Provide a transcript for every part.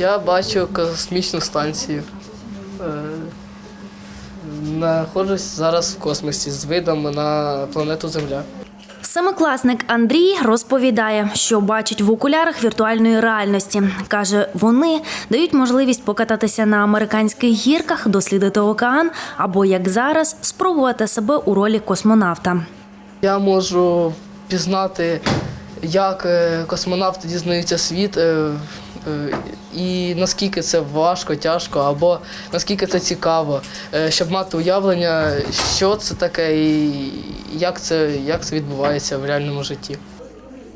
Я бачу космічну станцію. Е, Знаходжусь зараз в космосі з видом на планету Земля. Семикласник Андрій розповідає, що бачить в окулярах віртуальної реальності. Каже, вони дають можливість покататися на американських гірках, дослідити океан або, як зараз, спробувати себе у ролі космонавта. Я можу пізнати, як е, космонавти дізнаються світ, е, і наскільки це важко, тяжко, або наскільки це цікаво, е, щоб мати уявлення, що це таке і як це, як це відбувається в реальному житті.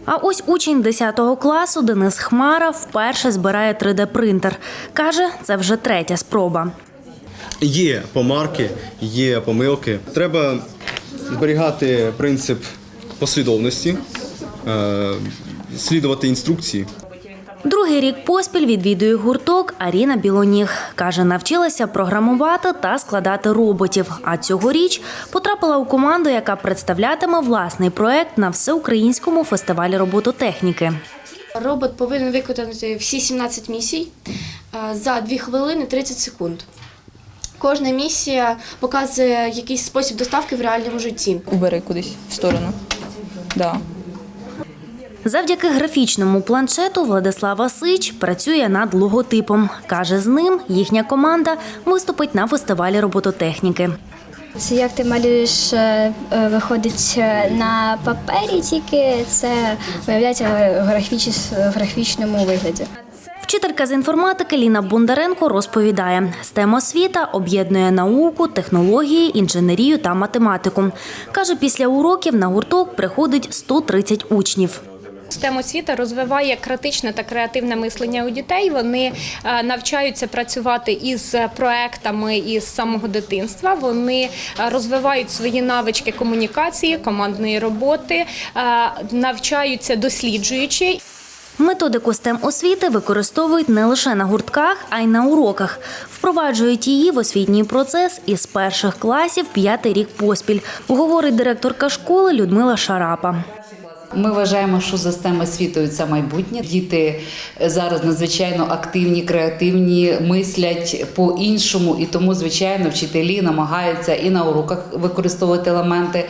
А ось учень 10 класу Денис Хмара вперше збирає 3D-принтер. Каже, це вже третя спроба. Є помарки, є помилки. Треба зберігати принцип послідовності, е, слідувати інструкції. Другий рік поспіль відвідує гурток Аріна Білоніг. Каже, навчилася програмувати та складати роботів. А цьогоріч потрапила у команду, яка представлятиме власний проект на всеукраїнському фестивалі робототехніки. Робот повинен виконати всі 17 місій за 2 хвилини 30 секунд. Кожна місія показує якийсь спосіб доставки в реальному житті. убери кудись в сторону. Да. Завдяки графічному планшету Владислав Васич працює над логотипом. Каже, з ним їхня команда виступить на фестивалі робототехніки. Це як ти малюєш, е, е, виходить е, на папері, тільки це виявляється в в графічному вигляді. Вчителька з інформатики Ліна Бондаренко розповідає, STEM освіта об'єднує науку, технології, інженерію та математику. Каже, після уроків на гурток приходить 130 учнів. STEM освіта розвиває критичне та креативне мислення у дітей. Вони е, навчаються працювати із проектами із самого дитинства. Вони е, розвивають свої навички комунікації, командної роботи, е, навчаються досліджуючи. Методику STEM освіти використовують не лише на гуртках, а й на уроках. Впроваджують її в освітній процес із перших класів п'ятий рік поспіль, говорить директорка школи Людмила Шарапа. Ми вважаємо, що за STEM це майбутнє. Діти зараз надзвичайно активні, креативні, мислять по-іншому, і тому, звичайно, вчителі намагаються і на уроках використовувати елементи.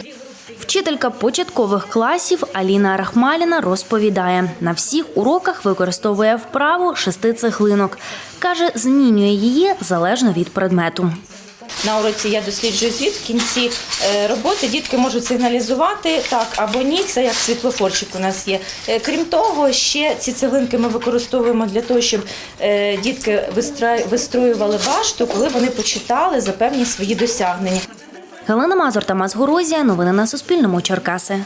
Вчителька початкових класів Аліна Рахмаліна розповідає, на всіх уроках використовує вправу шести цеглинок. Каже, змінює її залежно від предмету. На уроці я досліджую світ. В кінці е, роботи дітки можуть сигналізувати так або ні. Це як світлофорчик у нас є. Е, Крім того, ще ці цеглинки ми використовуємо для того, щоб е, дітки вистроювали башту, коли вони почитали за певні свої досягнення. Галина Мазур, Тамас Горозія. Новини на Суспільному. Черкаси.